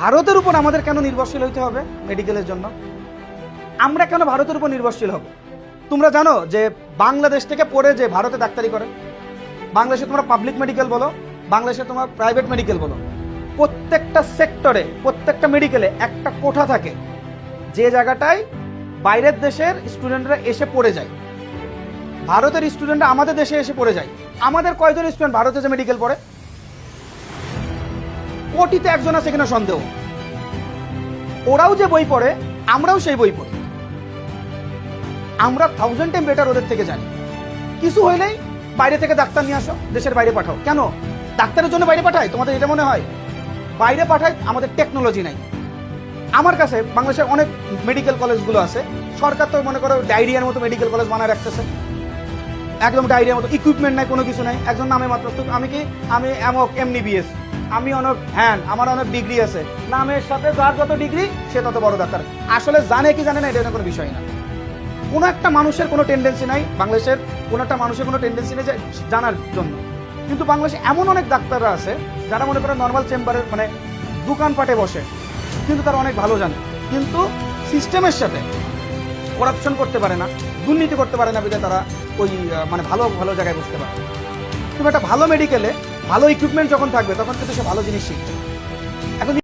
ভারতের উপর আমাদের কেন নির্ভরশীল হইতে হবে মেডিকেলের জন্য? আমরা কেন ভারতের উপর নির্ভরশীল হব? তোমরা জানো যে বাংলাদেশ থেকে পড়ে যে ভারতে ডাক্তারি করে, বাংলাদেশে তোমরা পাবলিক মেডিকেল বলো, বাংলাদেশে তোমার প্রাইভেট মেডিকেল বলো, প্রত্যেকটা সেক্টরে প্রত্যেকটা মেডিকেলে একটা কোঠা থাকে, যে জায়গাটায় বাইরের দেশের স্টুডেন্টরা এসে পড়ে যায়। ভারতের স্টুডেন্টরা আমাদের দেশে এসে পড়ে যায়। আমাদের কয়জন স্টুডেন্ট ভারতে যে মেডিকেল পড়ে? কোটিতে একজন আছে কিনা সন্দেহ। ওরাও যে বই পড়ে, আমরাও সেই বই পড়ি। আমরা থাউজেন্ড টাইম বেটার ওদের থেকে জানি। কিছু হইলেই বাইরে থেকে ডাক্তার নিয়ে আসো, দেশের বাইরে পাঠাও। কেন? ডাক্তারের জন্য বাইরে পাঠায়? তোমাদের এটা মনে হয়? বাইরে পাঠায়, আমাদের টেকনোলজি নাই। আমার কাছে বাংলাদেশের অনেক মেডিকেল কলেজগুলো আছে। সরকার তো মনে করো ডায়রিয়ার মতো মেডিকেল কলেজ বানায় রাখতেছে। একদম ডায়রিয়ার মতো ইকুইপমেন্ট নাই, কোনো কিছু নাই। একজন নামে মাত্র। আমি কি, আমি এমক এমনি বিএস আমি অনেক হ্যান আমার অনেক ডিগ্রি আছে। নামের সাথে যার যত ডিগ্রি সে তত বড় ডাক্তার আসলে জানে কি জানে না, এটা কোনো বিষয় না। কোনো একটা মানুষের কোনো টেন্ডেন্সি নাই, বাংলাদেশের কোনো একটা মানুষের কোনো টেন্ডেন্সি নেই যে জানার জন্য। কিন্তু বাংলাদেশে এমন অনেক ডাক্তাররা আছে, যারা মনে করেন নর্মাল চেম্বারের মানে দোকানপাটে বসে, কিন্তু তারা অনেক ভালো জানে। কিন্তু সিস্টেমের সাথে করাপশন করতে পারে না, দুর্নীতি করতে পারে না, বিধায় তারা ওই মানে ভালো ভালো জায়গায় বসতে পারে তুমি একটা ভালো মেডিকেলে ভালো ইকুইপমেন্ট যখন থাকবে তখন কিন্তু সে ভালো জিনিস শিখবে। এখন